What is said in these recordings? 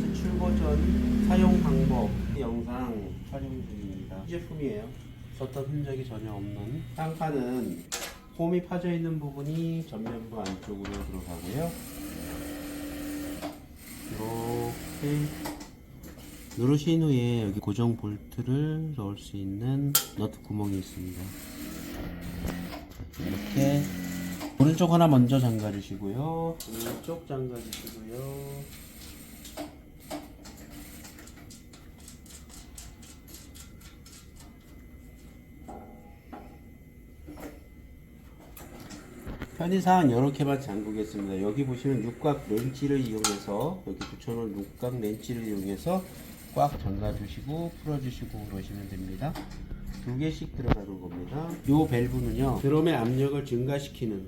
플러스 출고 전 사용 방법 영상 촬영 중입니다. 이 제품이에요. 썼던 흔적이 전혀 없는 상판은 홈이 파져 있는 부분이 전면부 안쪽으로 들어가고요. 이렇게 누르신 후에 여기 고정 볼트를 넣을 수 있는 너트 구멍이 있습니다. 이렇게 오른쪽 하나 먼저 잠가 주시고요. 왼쪽 잠가 주시고요. 편의상 이렇게만 잠그겠습니다. 여기 보시면 육각 렌치를 이용해서 여기 붙여놓은 육각 렌치를 이용해서 꽉 잠가 주시고 풀어 주시고 그러시면 됩니다. 두 개씩 들어가는 겁니다. 이 밸브는요 드럼의 압력을 증가시키는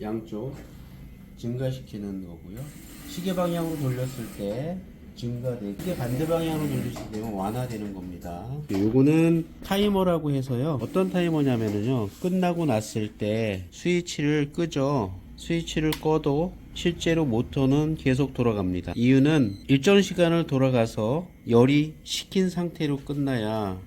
양쪽 증가시키는 거고요. 시계 방향으로 돌렸을 때 증가되고 시계 반대 방향으로 돌리시게 되면 완화되는 겁니다. 요거는 타이머라고 해서요. 어떤 타이머냐면요. 끝나고 났을 때 스위치를 끄죠. 스위치를 꺼도 실제로 모터는 계속 돌아갑니다. 이유는 일정 시간을 돌아가서 열이 식힌 상태로 끝나야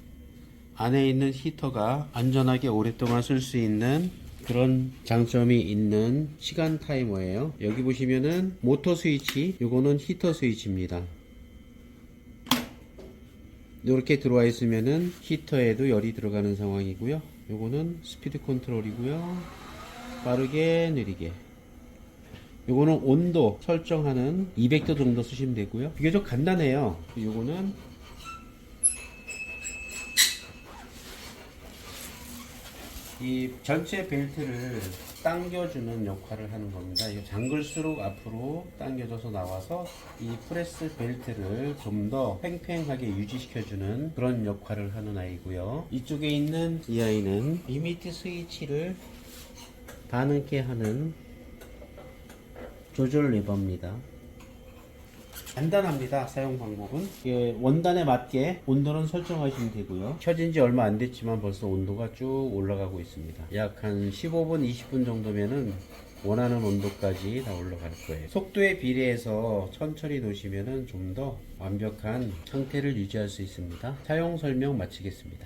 안에 있는 히터가 안전하게 오랫동안 쓸 수 있는 그런 장점이 있는 시간 타이머예요. 여기 보시면은 모터 스위치, 요거는 히터 스위치입니다. 이렇게 들어와 있으면은 히터에도 열이 들어가는 상황이고요. 요거는 스피드 컨트롤이고요. 빠르게 느리게. 요거는 온도 설정하는 200도 정도 쓰시면 되고요. 비교적 간단해요. 요거는 이 전체 벨트를 당겨주는 역할을 하는 겁니다. 이거 잠글수록 앞으로 당겨져서 나와서 이 프레스 벨트를 좀 더 팽팽하게 유지시켜주는 그런 역할을 하는 아이고요. 이쪽에 있는 이 아이는 리미트 스위치를 반응케 하는 조절 레버입니다. 간단합니다. 사용 방법은 이게 원단에 맞게 온도는 설정하시면 되고요. 켜진 지 얼마 안 됐지만 벌써 온도가 쭉 올라가고 있습니다. 약 한 15분, 20분 정도면은 원하는 온도까지 다 올라갈 거예요. 속도에 비례해서 천천히 놓으시면은 좀더 완벽한 상태를 유지할 수 있습니다. 사용 설명 마치겠습니다.